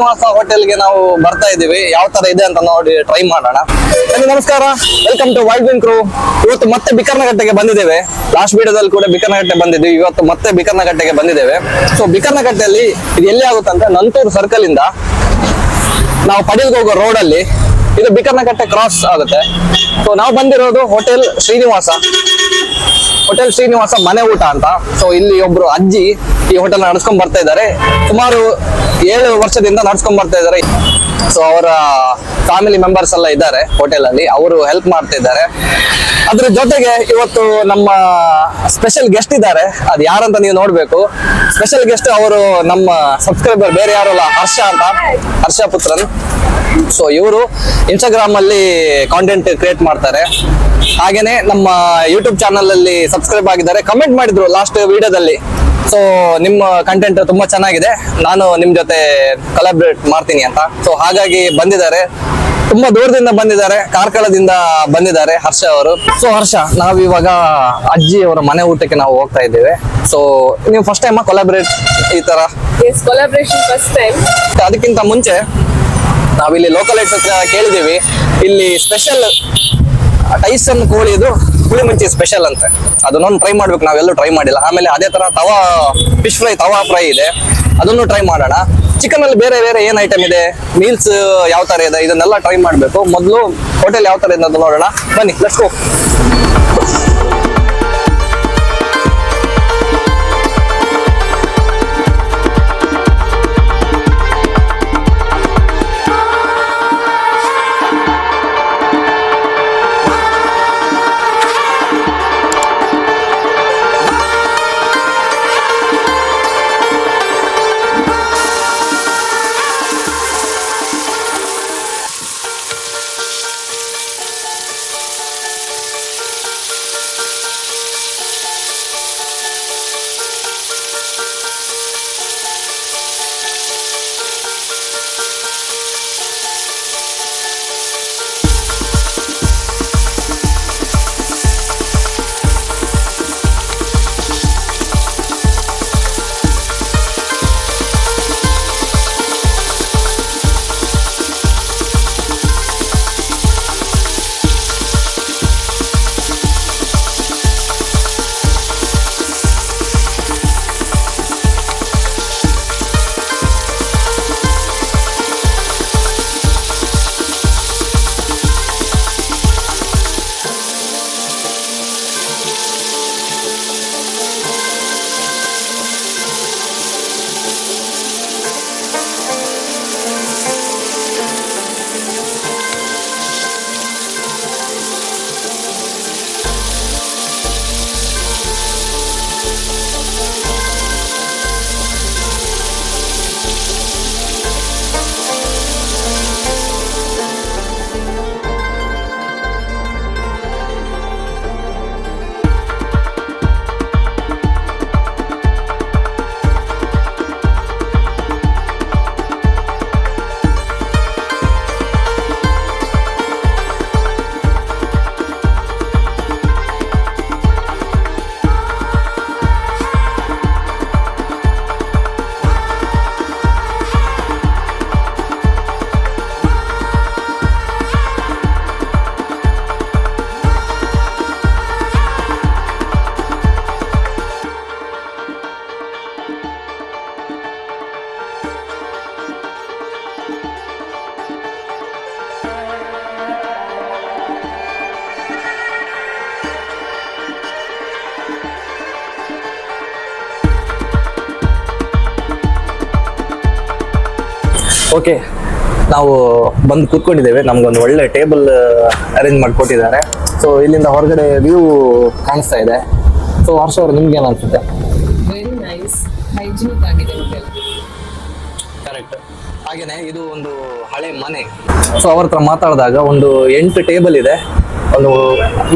ಶ್ರೀನಿವಾಸ ಹೋಟೆಲ್ಗೆ ನಾವು ಬರ್ತಾ ಇದೀವಿ ಯಾವ ತರ ಇದೆ ಅಂತ ನೋಡಿ ಟ್ರೈ ಮಾಡೋಣ. ನಮಸ್ಕಾರ. Welcome to wild win crew ಇವತ್ತು ಮತ್ತೆ ಬಿಕರ್ನಗಟ್ಟೆಗೆ ಬಂದಿದ್ದೇವೆ. ಲಾಸ್ಟ್ ವಿಡಿಯೋದಲ್ಲಿ ಕೂಡ ಬಿಕರ್ನಗಟ್ಟೆ ಬಂದಿದ್ವಿ ಇವತ್ತು ಮತ್ತೆ ಬಿಕರ್ನಗಟ್ಟೆಗೆ ಬಂದಿದ್ದೇವೆ. ಸೊ ಬಿಕರ್ನಗಟ್ಟೆಯಲ್ಲಿ ಇದು ಎಲ್ಲಿ ಆಗುತ್ತೆ ಅಂದ್ರೆ ನಂತೂರು ಸರ್ಕಲ್ ಇಂದ ನಾವು ಪಡೀಲ್ಗೆ ಹೋಗೋ ರೋಡ್ ಅಲ್ಲಿ ಇದು ಬಿಕರ್ನಕಟ್ಟೆ ಕ್ರಾಸ್ ಆಗುತ್ತೆ. ಸೊ ನಾವು ಬಂದಿರೋದು ಹೋಟೆಲ್ ಶ್ರೀನಿವಾಸ. ಹೋಟೆಲ್ ಶ್ರೀನಿವಾಸ ಮನೆ ಊಟ ಅಂತ. ಸೊ ಇಲ್ಲಿ ಒಬ್ರು ಅಜ್ಜಿ ಈ ಹೋಟೆಲ್ ನಡ್ಸ್ಕೊಂಡ್ ಬರ್ತಾ ಇದ್ದಾರೆ. ಸುಮಾರು ಏಳು ವರ್ಷದಿಂದ ನಡ್ಸ್ಕೊಂಡ್ ಬರ್ತಾ ಇದ್ದಾರೆ. ಸೊ ಅವರ ಫ್ಯಾಮಿಲಿ ಮೆಂಬರ್ಸ್ ಎಲ್ಲ ಇದ್ದಾರೆ ಹೋಟೆಲ್ ಅಲ್ಲಿ. ಅವರು ಹೆಲ್ಪ್ ಮಾಡ್ತಾ ಇದ್ದಾರೆ. ಅದ್ರ ಜೊತೆಗೆ ಇವತ್ತು ನಮ್ಮ ಸ್ಪೆಷಲ್ ಗೆಸ್ಟ್ ಇದ್ದಾರೆ. ಅದು ಯಾರಂತ ನೀವು ನೋಡ್ಬೇಕು. ಸ್ಪೆಷಲ್ ಗೆಸ್ಟ್ ಅವರು ನಮ್ಮ ಸಬ್ಸ್ಕ್ರೈಬರ್ ಬೇರೆ ಯಾರಲ್ಲ? ಹರ್ಷ ಅಂತ. ಹರ್ಷ ಪುತ್ರನ್. ಸೊ ಇವರು ಇನ್ಸ್ಟಾಗ್ರಾಮ್ ಅಲ್ಲಿ ಕಾಂಟೆಂಟ್ ಕ್ರಿಯೇಟ್ ಮಾಡ್ತಾರೆ. ಹಾಗೇನೆ ನಮ್ಮ ಯೂಟ್ಯೂಬ್ ಚಾನಲ್ ಅಲ್ಲಿ ಸಬ್ಸ್ಕ್ರೈಬ್ ಆಗಿದ್ದಾರೆ. ಕಮೆಂಟ್ ಮಾಡಿದ್ರು ಲಾಸ್ಟ್ ವಿಡಿಯೋದಲ್ಲಿ. ಸೊ ನಿಮ್ಮ ಕಂಟೆಂಟ್ ತುಂಬಾ ಚೆನ್ನಾಗಿದೆ. ನಾನು ನಿಮ್ ಜೊತೆ ಕಲಾಬ್ರೇಟ್ ಮಾಡ್ತೀನಿ ಅಂತ. ಸೊ ಹಾಗಾಗಿ ಬಂದಿದ್ದಾರೆ. ತುಂಬಾ ದೂರದಿಂದ ಬಂದಿದ್ದಾರೆ. ಕಾರ್ಕಳದಿಂದ ಬಂದಿದ್ದಾರೆ ಹರ್ಷ ಅವರು. ಸೊ ಹರ್ಷ ನಾವು ಇವಾಗ ಅಜ್ಜಿ ಅವರ ಮನೆ ಊಟಕ್ಕೆ ನಾವು ಹೋಗ್ತಾ ಇದ್ದೇವೆ. ಸೊ ನೀವು ಫಸ್ಟ್ ಟೈಮ್ ಕೊಲಾಬ್ರೇಟ್ ಈ ತರ? ಕೊಲಾಬ್ರೇಷನ್ ಫಸ್ಟ್ ಟೈಮ್ ಅದಕ್ಕಿಂತ ಮುಂಚೆ ನಾವಿಲ್ಲಿ ಲೋಕಲ್ ಹತ್ರ ಕೇಳಿದೀವಿ ಇಲ್ಲಿ ಸ್ಪೆಷಲ್ ಟೈಸನ್ ಕೋಳಿದು ಹುಳಿ ಮುಂಚಿ ಸ್ಪೆಷಲ್ ಅಂತೆ. ಅದನ್ನೊಂದು ಟ್ರೈ ಮಾಡ್ಬೇಕು ನಾವೆಲ್ಲೂ ಟ್ರೈ ಮಾಡಿಲ್ಲ. ಆಮೇಲೆ ಅದೇ ತರ tawa fish fry tawa fry ಇದೆ. ಅದನ್ನು ಟ್ರೈ ಮಾಡೋಣ. ಚಿಕನ್ ಅಲ್ಲಿ ಬೇರೆ ಬೇರೆ ಏನ್ ಐಟಮ್ ಇದೆ? ಮೀಲ್ಸ್ ಯಾವ ತರ ಇದೆ? ಇದನ್ನೆಲ್ಲ ಟ್ರೈ ಮಾಡ್ಬೇಕು. ಮೊದಲು ಹೋಟೆಲ್ ಯಾವ ತರ ಇದೆ ಅಂತ ನೋಡೋಣ. ಬನ್ನಿ ಲೆಟ್ಸ್ ಗೋ ಓಕೆ ನಾವು ಬಂದು ಕೂತ್ಕೊಂಡಿದ್ದೇವೆ. ನಮ್ಗೊಂದು ಒಳ್ಳೆ ಟೇಬಲ್ ಅರೇಂಜ್ ಮಾಡಿಕೊಟ್ಟಿದ್ದಾರೆ. ಸೊ ಇಲ್ಲಿಂದ ಹೊರಗಡೆ ವ್ಯೂ ಕಾಣಿಸ್ತಾ ಇದೆ. ಸೊ ಹರ್ಷ ಅವರು ನಿಮ್ಗೆ ಏನು ಅನ್ಸುತ್ತೆ? ವೆರಿ ನೈಸ್ ಹೈಜಿನಿಕ್ ಆಗಿದೆ ಕರೆಕ್ಟ್ ಹಾಗೇನೆ ಇದು ಒಂದು ಹಳೆ ಮನೆ. ಸೊ ಅವ್ರ ಹತ್ರ ಮಾತಾಡಿದಾಗ ಒಂದು ಎಂಟು ಟೇಬಲ್ ಇದೆ. ಒಂದು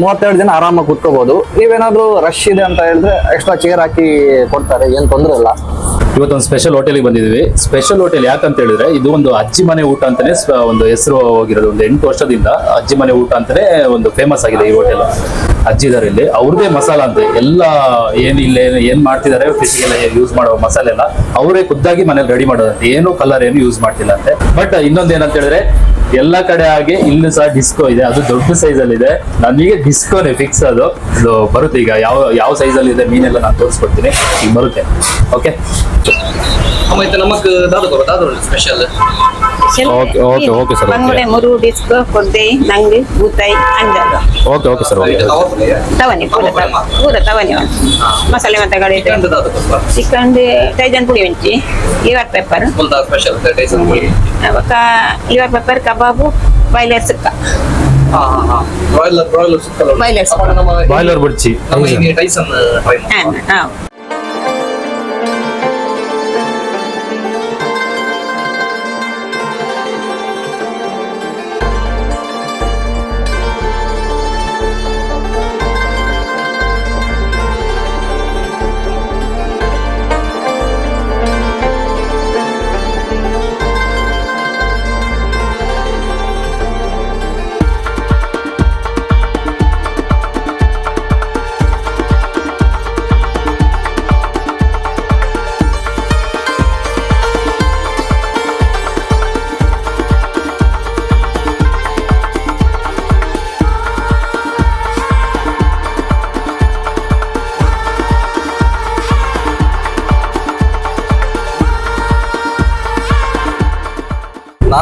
ಮೂವತ್ತೆರಡು ಜನ ಆರಾಮಾಗಿ ಕೂತ್ಕೋಬಹುದು ನೀವೇನಾದ್ರೂ ರಶ್ ಇದೆ ಅಂತ ಹೇಳಿದ್ರೆ ಎಕ್ಸ್ಟ್ರಾ ಚೇರ್ ಹಾಕಿ ಕೊಡ್ತಾರೆ. ಏನ್ ತೊಂದರೆ ಇಲ್ಲ. ಇವತ್ತೊಂದು ಸ್ಪೆಷಲ್ ಹೋಟೆಲಿಗೆ ಬಂದಿದ್ದೀವಿ. ಸ್ಪೆಷಲ್ ಹೋಟೆಲ್ ಯಾಕಂತ ಹೇಳಿದ್ರೆ ಇದು ಒಂದು ಅಜ್ಜಿ ಮನೆ ಊಟ ಅಂತಾನೆ ಒಂದು ಹೆಸರು ಹೋಗಿರೋದು. ಒಂದು ಎಂಟು ವರ್ಷದಿಂದ ಅಜ್ಜಿ ಮನೆ ಊಟ ಅಂತಾನೆ ಒಂದು ಫೇಮಸ್ ಆಗಿದೆ ಈ ಹೋಟೆಲ್ ಅಜ್ಜಿ ಇದಾರೆ ಇಲ್ಲಿ. ಅವ್ರದೇ ಮಸಾಲ ಅಂತ. ಎಲ್ಲ ಏನು ಇಲ್ಲ ಏನು ಏನು ಮಾಡ್ತಿದ್ದಾರೆ ಫಿಶ್ಗೆಲ್ಲ ಯೂಸ್ ಮಾಡೋ ಮಸಾಲೆ ಎಲ್ಲ ಅವರೇ ಖುದ್ದಾಗಿ ಮನೇಲಿ ರೆಡಿ ಮಾಡೋದಂತೆ. ಏನು ಕಲರ್ ಏನು ಯೂಸ್ ಮಾಡ್ತಿಲ್ಲ ಅಂತೆ. ಬಟ್ ಇನ್ನೊಂದು ಏನಂತ ಹೇಳಿದ್ರೆ ಎಲ್ಲ ಕಡೆ ಹಾಗೆ ಇಲ್ಲಿ ಸಹ ಡಿಸ್ಕೋ ಇದೆ. ಅದು ದೊಡ್ಡ ಸೈಜ್ ಅಲ್ಲಿ ಇದೆ. ನನಗೆ ಡಿಸ್ಕೋನೆ ಫಿಕ್ಸ್ ಅದು. ಬರುತ್ತೆ ಈಗ. ಯಾವ ಯಾವ ಸೈಜ್ ಅಲ್ಲಿ ಇದೆ ಮೀನೆಲ್ಲ ನಾನು ತೋರಿಸ್ಕೊಡ್ತೀನಿ. ಈಗ ಬರುತ್ತೆ. ಓಕೆ ಮತ್ತೆ ನಮಕ್ ದಾದು ಕೊಡು Dadu special okay okay okay sir ಬಂಗುಡೆ ಮುರು ಡಿಸ್ಕ್ ಕೊಡ್ದೆ ನಂಗೆ ಬೂತಾಯಿ ಅಂಜಲ್ ಓಕೆ ಓಕೆ ಸರ್ ಓಕೆ ತವನಿ ಪೂರ ತವ- ಪೂರ ತವನಿ ಮಸಾಲೆ ಮತ್ತಗಳಿದೆ ಚಿಕನ್ ಟೈಜನ್ ಪುಡಿ ಮೆಂಚಿ ಲಿವರ್ ಪೆಪ್ಪರ್ ಸ್ಪೆಷಲ್ ಅವಕ್ಕ ಲಿವರ್ ಪೆಪ್ಪರ್ ಕಬಾಬು ಬಾಯ್ಲರ್ ಸುಕ್ಕ ಬ್ರಾಯ್ಲರ್ ಬ್ರಾಯ್ಲರ್ ಸುತ್ತಲ್ಲ Broiler ಸುಕ್ಕ. ನಮ್ಮ ಬಾಯ್ಲರ್ ಬಡ್ಚಿ ನಮ್ಮ ಇಲ್ಲಿ ಟೈಸನ್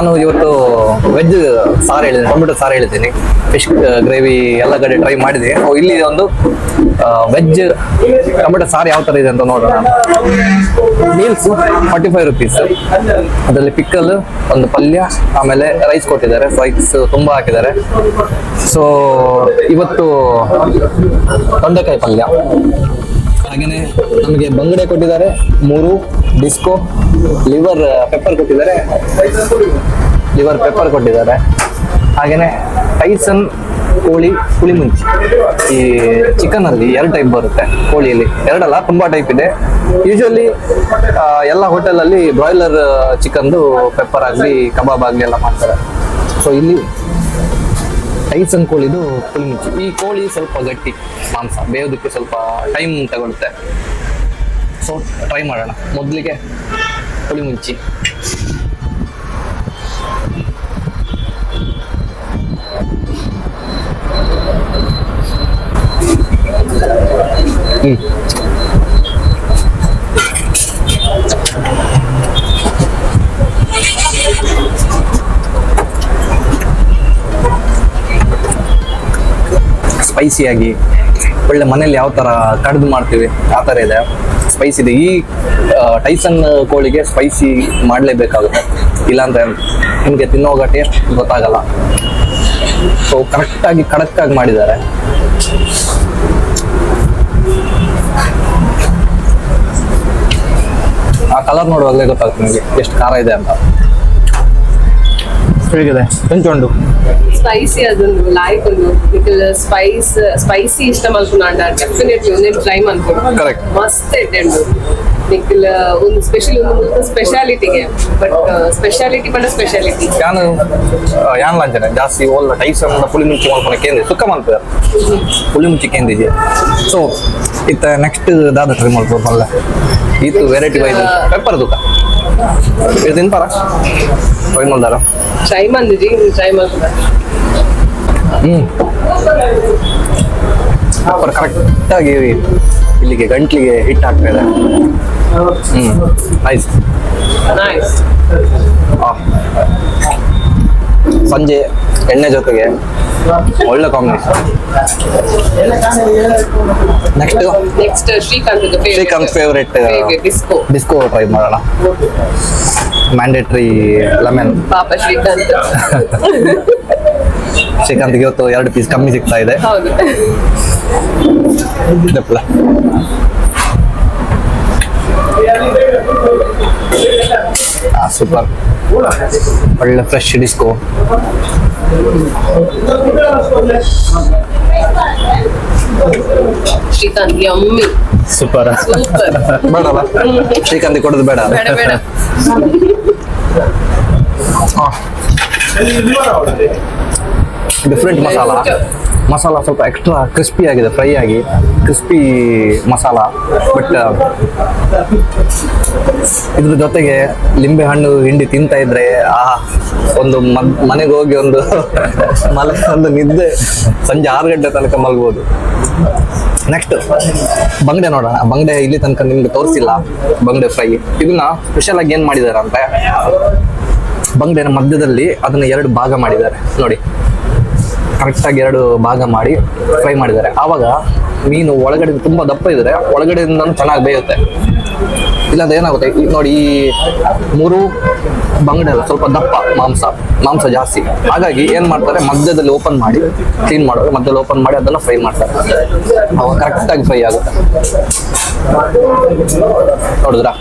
ನಾನು ಇವತ್ತು ವೆಜ್ ಸಾರು ಹೇಳಿದ್ದೀನಿ, ಟೊಮೆಟೊ ಸಾರು ಹೇಳಿದ್ದೀನಿ. ಫಿಶ್ ಗ್ರೇವಿ ಎಲ್ಲ ಕಡೆ ಟ್ರೈ ಮಾಡಿದೆ. ಇಲ್ಲಿ ಒಂದು ವೆಜ್ ಟೊಮೆಟೊ ಸಾರು ಯಾವ ಥರ ಇದೆ ಅಂತ ನೋಡೋಣ. ಮೀಲ್ಸ್ ಫಾರ್ಟಿ ಫೈವ್ ರುಪೀಸ್ ಅದರಲ್ಲಿ ಪಿಕ್ಕಲ್ ಒಂದು ಪಲ್ಯ, ಆಮೇಲೆ ರೈಸ್ ಕೊಟ್ಟಿದ್ದಾರೆ. ರೈಸ್ ತುಂಬ ಹಾಕಿದ್ದಾರೆ. ಸೊ ಇವತ್ತು ತೊಂಡೆಕಾಯಿ ಪಲ್ಯ. ಹಾಗೆಯೇ ನಮಗೆ ಬಂಗಡೆ ಕೊಟ್ಟಿದ್ದಾರೆ ಮೂರು ಡಿಸ್ಕೋ ಲಿವರ್ ಪೆಪ್ಪರ್ ಕೊಟ್ಟಿದ್ದಾರೆ. ಲಿವರ್ ಪೆಪ್ಪರ್ ಕೊಟ್ಟಿದ್ದಾರೆ. ಹಾಗೇನೆ ಟೈಸನ್ ಕೋಳಿ, ಹುಳಿ ಮುಂಚಿ. ಈ ಚಿಕನ್ ಅಲ್ಲಿ ಎರಡು ಟೈಪ್ ಬರುತ್ತೆ ಕೋಳಿಯಲ್ಲಿ. ಎರಡಲ್ಲ, ತುಂಬಾ ಟೈಪ್ ಇದೆ. ಯೂಶುವಲಿ ಎಲ್ಲ ಹೋಟೆಲ್ ಅಲ್ಲಿ ಬ್ರಾಯ್ಲರ್ ಚಿಕನ್ದು ಪೆಪ್ಪರ್ ಆಗಲಿ ಕಬಾಬ್ ಆಗಲಿ ಎಲ್ಲ ಮಾಡ್ತಾರೆ. ಸೊ ಇಲ್ಲಿ ಟೈಸನ್ ಕೋಳಿದು ಫುಲ್ ಮುಂಚಿ. ಈ ಕೋಳಿ ಸ್ವಲ್ಪ ಗಟ್ಟಿ, ಮಾಂಸ. ಬೇಯೋದಕ್ಕೆ ಸ್ವಲ್ಪ ಟೈಮ್ ತಗೊಳುತ್ತೆ ಸೊ ಟ್ರೈ ಮಾಡೋಣ. ಮೊದಲಿಗೆ ಹುಳಿ ಮುಂಚಿ. ಹ್ಮ್. ಸ್ಪೈಸಿಯಾಗಿ ಒಳ್ಳೆ ಮನೇಲಿ ಯಾವ ಥರ ಕಡ್ದು ಮಾಡ್ತೀವಿ, ಆ ಥರ ಇದೆ. ಸ್ಪೈಸಿ ಇದೆ. ಈ ಟೈಸನ್ ಕೋಳಿಗೆ ಸ್ಪೈಸಿ ಮಾಡಲೇಬೇಕಾಗುತ್ತೆ. ಇಲ್ಲಾಂದ್ರೆ ನಿಮಗೆ ತಿನ್ನೋಗ ಟೇಸ್ಟ್ ಗೊತ್ತಾಗಲ್ಲ. ಸೊ ಕರೆಕ್ಟಾಗಿ ಕಡಕ್ಕಾಗಿ ಮಾಡಿದ್ದಾರೆ. ಆ ಕಲರ್ ನೋಡುವಾಗಲೇ ಗೊತ್ತಾಗುತ್ತೆ ನಿಮಗೆ, ಎಷ್ಟು ಖಾರ ಇದೆ ಅಂತ. ಹೇಗಿದೆ ಹೆಂಚೊಂಡು స్పైసీ అది ఉంది లైక్ ఉంది మీకు స్పైస్ స్పైసీ ఇష్టం అనుకున్నా డెఫినెట్లీ ఉంది ట్రై అనుకో Correct. ಮಸ್ತ್ ಇಟ್ಟೆಂಡು మీకు ಒಂದು ಸ್ಪೆಷಲ್ ಒಂದು ಸ್ಪೆಷಾಲಿಟಿಗೆ ಬಟ್ ಸ್ಪೆಷಾಲಿಟಿ ಪಂಡ ಸ್ಪೆಷಾಲಿಟಿ ಯಾನು ಯಾನ್ ಲಾಂಚನೆ ಜಾಸ್ತಿ ಓಲ್ ಟೈಸನ್ ಪುಳಿ ಮುಂಚಿ ಮಾಡ್ಕೊಂಡು ಕೇಂದ್ರ ಸುಕ್ಕ ಮಾಡ್ತಾರೆ ಪುಳಿ ಮುಂಚಿ ಕೇಂದ್ರಿಜೆ ಸೊ ಇತ್ತ ನೆಕ್ಸ್ಟ್ ದಾದ ಟ್ರೈ ಮಾಡ್ಬೋದು ಮಲ್ಲ ಇದು ವೆರೈಟಿ ವೈಸ್ ಪೆಪ್ಪರ್ ತುಕ ಇದು ತಿನ್ಪಾರ ಟ್ರೈ ಮಾಡ್ದಾರ ಟ್ರೈ ಮಂದಿಜಿ ಟ್ರೈ ಮಾಡ್ತಾರೆ ಹ್ಮ್. ಪೆಪ್ಪರ್ ಕರೆಕ್ಟಾಗಿ ಇಲ್ಲಿಗೆ ಗಂಟ್ಲಿಗೆ ಹಿಟ್ ಆಗ್ತಾ ಇದೆ. ಹ್ಮ್. ನೈಸ್ ಸಂಜೆ ಎಣ್ಣೆ ಜೊತೆಗೆ ಒಳ್ಳೆ combination next next Srikanth Srikanth favourite disco disco try ಮಾಡೋಣ. ಮ್ಯಾಂಡೇಟ್ರಿ ಲೆಮನ್ ಪಾಪ ಶ್ರೀಕಾಂತ್. ಶ್ರೀಕಾಂತ್ಗೆ ಇವತ್ತು ಎರಡು ಪೀಸ್ ಕಮ್ಮಿ ಸಿಗ್ತಾ ಇದೆ. ಹೌದು. ದಪ್ಪಳ ಸೂಪರ್ ಒಳ್ಳೆ fresh disco Srikanth yummy super super ಬೇಡಲ್ಲ? Srikanth ಕೊಡೋದು ಬೇಡ. ಬೇಡ ಬೇಡ. ಡಿಫ್ರೆಂಟ್ ಮಸಾಲ ಮಸಾಲ ಸ್ವಲ್ಪ ಎಕ್ಸ್ಟ್ರಾ ಕ್ರಿಸ್ಪಿ ಆಗಿದೆ ಫ್ರೈ ಆಗಿ. ಕ್ರಿಸ್ಪಿ ಮಸಾಲ ಬಟ್ ಇದ್ರ ಜೊತೆಗೆ ಲಿಂಬೆ ಹಣ್ಣು ಹಿಂಡಿ ತಿಂತ ಇದ್ರೆ ಆ ಒಂದು ಮನೆಗೆ ಹೋಗಿ ಒಂದು ಮಲೆ ಒಂದು ನಿದ್ದೆ ಸಂಜೆ ಆರು ಗಂಟೆ ತನಕ ಮಲಗ್ಬೋದು ನೆಕ್ಸ್ಟ್ ಬಂಗಡೆ ನೋಡೋಣ. ಬಂಗಡೆ ಇಲ್ಲಿ ತನಕ ನಿಮ್ಗೆ ತೋರಿಸಿಲ್ಲ ಬಂಗಡೆ ಫ್ರೈ ಇದನ್ನ ಸ್ಪೆಷಲ್ ಆಗಿ ಏನ್ ಮಾಡಿದಾರೆ ಅಂತ ಬಂಗಡೆನ ಮಧ್ಯದಲ್ಲಿ ಅದನ್ನ ಎರಡು ಭಾಗ ಮಾಡಿದ್ದಾರೆ. ನೋಡಿ. ಕರೆಕ್ಟಾಗಿ ಎರಡು ಭಾಗ ಮಾಡಿ ಫ್ರೈ ಮಾಡಿದ್ದಾರೆ. ಆವಾಗ ಮೀನು ಒಳಗಡೆ ತುಂಬಾ ದಪ್ಪ ಇದ್ರೆ ಒಳಗಡೆಯಿಂದ ಚೆನ್ನಾಗಿ ಬೇಯುತ್ತೆ. ಇಲ್ಲಾಂದ್ರೆ ಏನಾಗುತ್ತೆ? ನೋಡಿ ಈ ಮೂರು ಬಂಗಡೆ ಅಲ್ಲ, ಸ್ವಲ್ಪ ದಪ್ಪ ಮಾಂಸ ಮಾಂಸ ಜಾಸ್ತಿ. ಹಾಗಾಗಿ ಏನು ಮಾಡ್ತಾರೆ? ಮಧ್ಯದಲ್ಲಿ ಓಪನ್ ಮಾಡಿ ಕ್ಲೀನ್ ಮಾಡೋದು ಮಧ್ಯದಲ್ಲಿ ಓಪನ್ ಮಾಡಿ ಅದನ್ನ ಫ್ರೈ ಮಾಡ್ತಾರೆ. ಅವಾಗ ಕರೆಕ್ಟಾಗಿ ಫ್ರೈ ಆಗುತ್ತೆ. ನೋಡಿದ್ರಾ?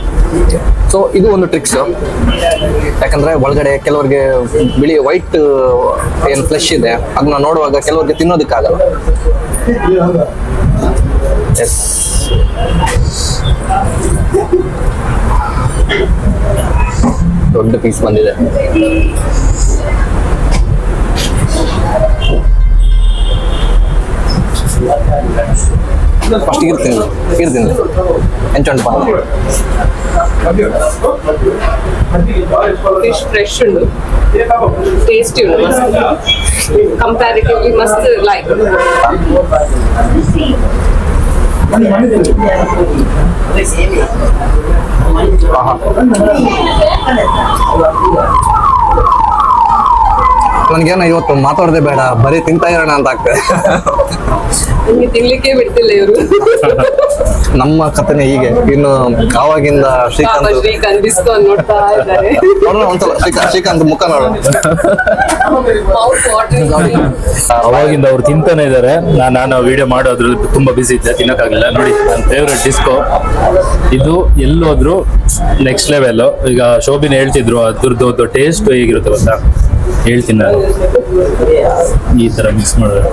ಸೊ ಇದು ಒಂದು ಟ್ರಿಕ್ಸ್ ಯಾಕಂದ್ರೆ ಒಳಗಡೆ ಕೆಲವರಿಗೆ ಬಿಳಿ ವೈಟ್ ಏನು ಫ್ಲೆಶ್ ಇದೆ ಅದನ್ನ ನೋಡುವಾಗ ಕೆಲವರಿಗೆ ತಿನ್ನೋದಕ್ಕಾಗಲ್ಲ. ಎಸ್ ದೊಡ್ಡ ಪೀಸ್ ಬಂದಿದೆ. ಫಸ್ಟ್ ಇರ್ತೀನಿ ಇರ್ತೀನಿ ಎಂಟು ಬಂದು ಫ್ರೆಶ್ ಉಂಡು. ಟೇಸ್ಟಿ ಉಂಡು, ಮಸ್ತ್. ಕಂಪ್ಯಾರಿಟಿವ್ಲಿ ಮಸ್ತ್ ಲೈಕ್ ನನಗೇನೋ ಇವತ್ತು ಮಾತಾಡದೆ ಬೇಡ, ಬರೀ ತಿಂತಾ ಇರೋಣ ಅಂತ ಆಗ್ತದೆ. ನಿಮ್ಗೆ ತಿನ್ಲಿಕ್ಕೆ ಬಿಡ್ತಿಲ್ಲ ಇವರು. ನಮ್ಮ ಕಥೆನೇ ಹೀಗೆ. ಇನ್ನು ಆವಾಗಿಂದ ಶ್ರೀಕಾಂತ್ ಶ್ರೀಕಾಂತ್ ಬಿಸ್ಕೊಂಡ್ ನೋಡ್ತಾ ಇದ್ದಾರೆ. ನೋಡೋಣ ಒಂದ್ಸಲ. ಶ್ರೀಕಾಂತ್ ಶ್ರೀಕಾಂತ್ ಮುಖ ನೋಡೋಣ. ಅವಾಗಿಂದ ಅವ್ರು ತಿಂತಾನೆ ಇದ್ದಾರೆ. ನಾನು ನಾನು ವಿಡಿಯೋ ಮಾಡೋದ್ರಲ್ಲಿ ತುಂಬಾ ಬಿಸಿ ಇದ್ದೆ. ತಿನ್ನಕ್ಕಾಗಲಿಲ್ಲ. ನೋಡಿ ನನ್ನ ಫೇವ್ರೆಟ್ ಡಿಸ್ಕೋ ಇದು ಎಲ್ಲೋದ್ರು ನೆಕ್ಸ್ಟ್ ಲೆವೆಲ್ ಈಗ ಶೋಭಿನ ಹೇಳ್ತಿದ್ರು ಅದ್ರದ್ದು ಟೇಸ್ಟ್ ಹೇಗಿರುತ್ತೆ ಗೊತ್ತಾ? ಹೇಳ್ತೀನಿ ನಾನು. ಈ ಥರ ಮಿಕ್ಸ್ ಮಾಡಬೇಕು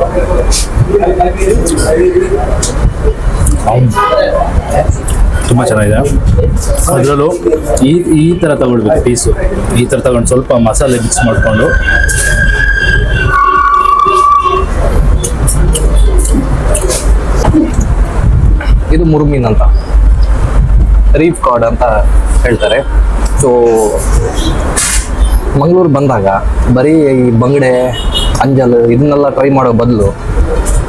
ತುಂಬ ಚೆನ್ನಾಗಿದೆ. ಅದರಲ್ಲೂ ಈ ಈ ಥರ ತಗೊಳ್ಬೇಕು ಪೀಸು ಈ ಥರ ತಗೊಂಡು ಸ್ವಲ್ಪ ಮಸಾಲೆ ಮಿಕ್ಸ್ ಮಾಡಿಕೊಂಡು. ಇದು ಮುರುಮೀನ್ ಅಂತ. ರೀಫ್ ಕಾರ್ಡ್ ಅಂತ ಹೇಳ್ತಾರೆ. ಸೊ ಮಂಗಳೂರು ಬಂದಾಗ ಬರೀ ಈ ಬಂಗಡೆ, ಅಂಜಲ್ ಇದನ್ನೆಲ್ಲ ಟ್ರೈ ಮಾಡೋ ಬದಲು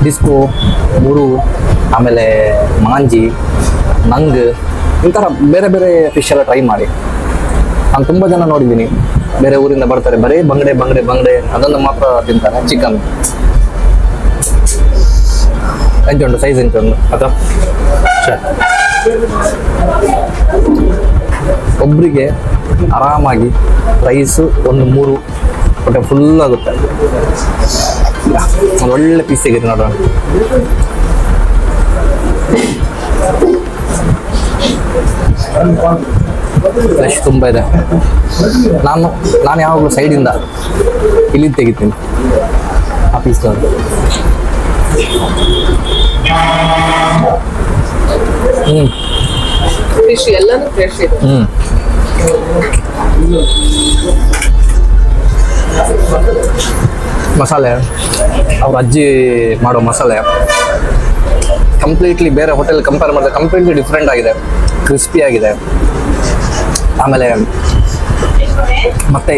ಡಿಸ್ಕೋ ಮುರು, ಆಮೇಲೆ ಮಾಂಜಿ, ನಂಗ್ ಇಂತಹ ಬೇರೆ ಬೇರೆ ಫಿಶ್ ಎಲ್ಲ ಟ್ರೈ ಮಾಡಿ. ನಾನು ತುಂಬ ಜನ ನೋಡಿದ್ದೀನಿ. ಬೇರೆ ಊರಿಂದ ಬರ್ತಾರೆ, ಬರೀ ಬಂಗಡೆ ಬಂಗಡೆ ಬಂಗಡೆ, ಅದನ್ನು ಮಾತ್ರ ತಿಂತಾರೆ ಚಿಕನ್ ಎಂಟು ಸೈಜ್ ಎಂಟು ಅಥವಾ ಒಬ್ರಿಗೆ ಆರಾಮಾಗಿ ರೈಸು ಒಂದು ಮೂರು ಹೊಟ್ಟೆ ಫುಲ್ ಆಗುತ್ತೆ. ಒಂದು ಒಳ್ಳೆ ಪೀಸ್ ಸಿಗುತ್ತೆ ನೋಡೋಣ ಫ್ರೆಶ್ ತುಂಬ ಇದೆ. ನಾನು ನಾನು ಯಾವಾಗಲೂ ಸೈಡಿಂದ ಇಲ್ಲಿ ತೆಗಿತೀನಿ. ಆ ಪೀಸ್ ಹ್ಞೂ ಫಿಶ್ ಎಲ್ಲಾನು ಫ್ರೆಶ್ ಇದೆ ಮಸಾಲೆ. ಅವ್ರ ಅಜ್ಜಿ ಮಾಡೋ ಮಸಾಲೆ. ಕಂಪ್ಲೀಟ್ಲಿ ಬೇರೆ ಹೋಟೆಲ್ ಕಂಪೇರ್ ಮಾಡಿದ್ರೆ ಕಂಪ್ಲೀಟ್ಲಿ ಡಿಫ್ರೆಂಟ್ ಆಗಿದೆ. ಕ್ರಿಸ್ಪಿ ಆಗಿದೆ. ಆಮೇಲೆ ಮತ್ತೆ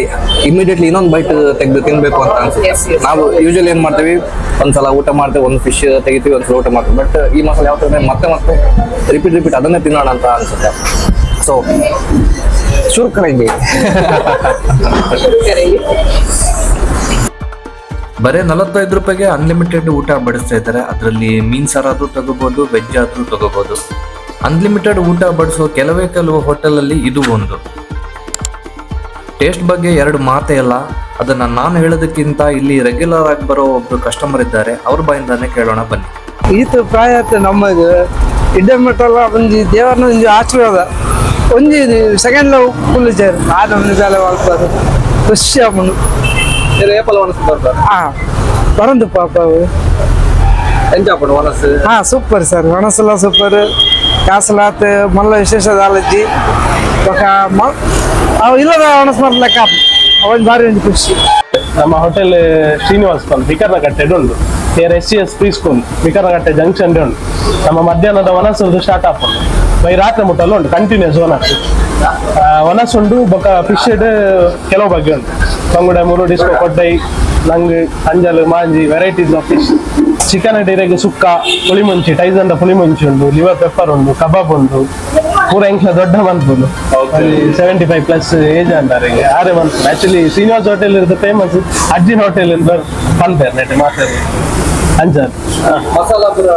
ಇಮಿಡಿಯೇಟ್ಲಿ ಇನ್ನೊಂದು ಬೈಟ್ ತೆಗೆದು ತಿನ್ಬೇಕು ಅಂತ ಅನ್ಸುತ್ತೆ. ನಾವು ಯೂಶಲಿ ಏನ್ ಮಾಡ್ತೀವಿ ಒಂದ್ಸಲ ಊಟ ಮಾಡ್ತೀವಿ ಒಂದು ಫಿಶ್ ತೆಗಿತೀವಿ ಒಂದ್ಸಲ ಊಟ ಮಾಡ್ತೀವಿ. ಬಟ್ ಈ ಮಸಾಲೆ ಯಾವ ತರ ಮತ್ತೆ ಮತ್ತೆ ರಿಪೀಟ್ ರಿಪೀಟ್ ಅದನ್ನೇ ತಿನ್ನೋಣ ಅಂತ ಅನ್ಸುತ್ತೆ. ಸೊ ಶುರು ಕರೆಂಗೆ ಬರೀ ನಲವತ್ತೈದು ರೂಪಾಯಿಗೆ ಅನ್ಲಿಮಿಟೆಡ್ ಊಟ ಬಡಿಸ್ತಾ ಇದ್ದಾರೆ. ಅದರಲ್ಲಿ ಮೀನ್ ಸಾರಾದ್ರೂ ಆದ್ರೂ ತಗೋಬಹುದು ವೆಜ್ ಆದ್ರೂ ತಗೋಬಹುದು ಅನ್ಲಿಮಿಟೆಡ್ ಊಟ ಬಡಿಸೋ ಕೆಲವೇ ಕೆಲವು ಹೋಟೆಲಲ್ಲಿ ಇದು ಒಂದು. ಟೇಸ್ಟ್ ಬಗ್ಗೆ ಎರಡು ಮಾತೇ ಇಲ್ಲ. ಅದನ್ನು ನಾನು ಹೇಳೋದಕ್ಕಿಂತ ಇಲ್ಲಿ ರೆಗ್ಯುಲರ್ ಆಗಿ ಬರೋ ಒಬ್ಬರು ಕಸ್ಟಮರ್ ಇದ್ದಾರೆ ಅವ್ರ ಬಾಯಿಂದಾನೆ ಕೇಳೋಣ ಬನ್ನಿ. ಈತ ನಮ್ಮ ನಮಗೆ ಇಡ್ಡಮಟ್ಟಲ್ಲ ಒಂದು ದೇವರನ್ನ ಒಂದು ಆಶೀರ್ವಾದ. ಒಂದು ಸೆಕೆಂಡ್ ಲವ್ ಫುಲ್ ಚೇರ್ ಆ ನಮ್ಗೆ ಜಾಲ ಮಾಡ್ತಾರೆ ಫ್ರೆಶ್ ಬರ್ತಾರೆ ಹಾಂ. ಬರಂದು ಪಾಪ ಅವು. ಪಡು ಮನಸ್ಸು ಹಾ ಸೂಪರ್ ಸರ್ ಮನಸ್ಸೆಲ್ಲ ಸೂಪರ್ ಕಾಸಲಾತ್ ಮಲ್ಲ ವಿಶೇಷ ಆಲಜ್ಜಿ ಇಲ್ಲದ ಒಣಸ್ ಲೆಕ್ಕ ಅವನ್ ಬಾರಿ ಒಂದು ಖುಷಿ ನಮ್ಮ ಹೋಟೆಲ್ ಶ್ರೀನಿವಾಸ್ ಪಾಲ್ ಬಿಕರ್ನಗಟ್ಟೆಡ್ ಉಂಟು ಬೇರೆ S C S pre school Bikarnakatte junction ಉಂಟು ನಮ್ಮ ಮಧ್ಯಾಹ್ನದ ವನಸದು ಸ್ಟಾರ್ಟ್ ಆಫ್ ಉಂಟು. ಬೈ ರಾತ್ರಿ ಮುಟ್ಟಲು ಉಂಟು ಕಂಟಿನ್ಯೂಸ್ ವನಸ್ ವನಸ್ ಉಂಡು ಬೊಕ್ಕ ಫಿಶ್ ಕೆಲವು ಬಗ್ಗೆ ಉಂಟು. ಬಂಗುಡೆ ಮೂರು ಡಿಸ್ಕೋ ಕೊಡ್ಡೈ ನಂಗ್ ಅಂಜಲ್ ಮಾಂಜಿ ವೆರೈಟೀಸ್ ಆಫ್ ಫಿಶ್ ಚಿಕನ್ ಡೈರೆಗೆ ಸುಕ್ಕ ಪುಳಿಮುಂಚಿ ಟೈಸಂಡ ಪುಳಿಮುಂಚಿ ಉಂಡು ಲಿವರ್ ಪೆಪ್ಪರ್ ಉಂಡು ಕಬಾಬ್ ಉಂಡು ಪೂರ ಇಂಕ್ಲ ದೊಡ್ಡ ಮನ್ಪುಲು ಸೆವೆಂಟಿ ಫೈವ್ ಪ್ಲಸ್ ಏಜ್ ಅಂತಾರೆ ಆರೇ ಮನ್ಪುಲು ಆಕ್ಚುಲಿ ಶ್ರೀನಿವಾಸ್ ಹೋಟೆಲ್ ಇರೋದು ಫೇಮಸ್ ಅಜ್ಜಿನ ಹೋಟೆಲ್ ಇಂದ ಪನ್ಪೇರ್ ನೆಟ್ ಮಾತಾಡಿ ಅಂಜಲ್. ಮಸಾಲಾ ಪೂರ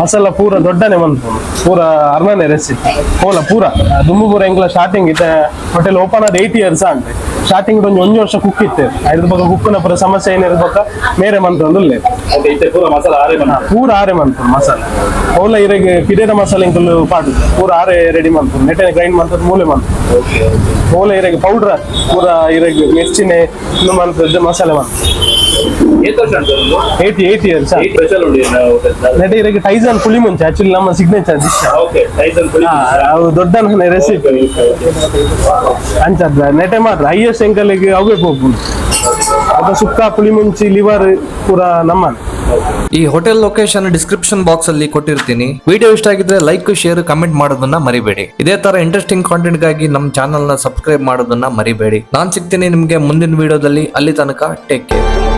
ಮಸಾಲ ಪೂರ ದೊಡ್ಡನೆ ಮಂತ್ ಪೂರ ಅರ್ಮನೆ ರೆಸಿಪಿ ಕೋಲ ಪೂರ. ದುಂಬು ಪೂರ ಇಂಕ್ಲ ಸ್ಟಾರ್ಟಿಂಗ್ ಇದೆ ಹೋಟೆಲ್ ಓಪನ್ ಆದ ಏಯ್ಟ್ ಇಯರ್ಸ್ ಅಂತೆ ಸ್ಟಾರ್ಟಿಂಗ್ ಒಂದು ಒಂದು ವರ್ಷ ಕುಕ್ ಇತ್ತೆ. ಅದ್ರ ಬಗ್ಗೆ ಕುಕ್ಕನ ಪೂರ ಸಮಸ್ಯೆ ಏನಿರ್ಬೇಕ ಮೇರೆ ಮಂತ್ ಇತ್ತೆ ಪೂರ ಮಸಾಲ ಆರೆ ಮಂತ್ ಮಸಾಲೆ. ಓಲ ಇರೆಗೆ ಪಿರೇದ ಮಸಾಲೆ ಇಂಕಲು ಪಾಡು. ಪೂರ ಆರೆ ರೆಡಿ ಮಂತ್ ನೆಟ್ಟನೆ ಗ್ರೈಂಡ್ ಮಂತ್ ಮೂಲೆ ಮಂತ್ ಓಲ ಇರಗೆ ಪೌಡ್ರ ಪೂರ ಇರಗೆ ಮೆಚ್ಚಿನ ಇನ್ನು ಮಂತ್ರು ಮಸಾಲೆ ಮಂತ್ರು. ಇಯರ್ಸ್ ಸ್ಪೆಷಲ್ ಉಂಟು ಹೋಟೆಲ್ ನೆಟ್ಟ ಟೈಸನ್ ಪುಲಿ ಮುಂಚೆ ಆಕ್ಚುಲಿ ನಮ್ಮ ಸಿಗ್ನೇಚರ್ ಡಿಶ್ ಓಕೆ ಟೈಸನ್ ಪುಳಿ ಅವು ದೊಡ್ಡ ರೆಸಿಪಿ ಅಂಚದ ನೆಟೆ ಮಾತ್ರ ಹೈಯೆಸ್ಟ್ ಎಂಕಲಿಗೆ ಅವೇ ಹೋಗ್ಬೋದು. ಅದು ಸುಕ್ಕ ಪುಳಿ ಮುಂಚಿ ಲಿವರ್ ಪೂರ ನಮ್ಮ. ಈ ಹೋಟೆಲ್ ಲೊಕೇಶನ್ ಡಿಸ್ಕ್ರಿಪ್ಷನ್ ಬಾಕ್ಸ್ ಅಲ್ಲಿ ಕೊಟ್ಟಿರ್ತೀನಿ. ವಿಡಿಯೋ ಇಷ್ಟ ಆಗಿದ್ರೆ ಲೈಕ್ ಶೇರ್ ಕಮೆಂಟ್ ಮಾಡೋದನ್ನ ಮರಿಬೇಡಿ. ಇದೇ ತರ ಇಂಟ್ರೆಸ್ಟಿಂಗ್ ಕಾಂಟೆಂಟ್ಗಾಗಿ ನಮ್ಮ ಚಾನೆಲ್ನ ಸಬ್ಸ್ಕ್ರೈಬ್ ಮಾಡೋದನ್ನ ಮರಿಬೇಡಿ. ನಾನ್ ಸಿಗ್ತೀನಿ ನಿಮ್ಗೆ ಮುಂದಿನ ವಿಡಿಯೋದಲ್ಲಿ ಅಲ್ಲಿ ತನಕ ಟೇಕ್ ಕೇರ್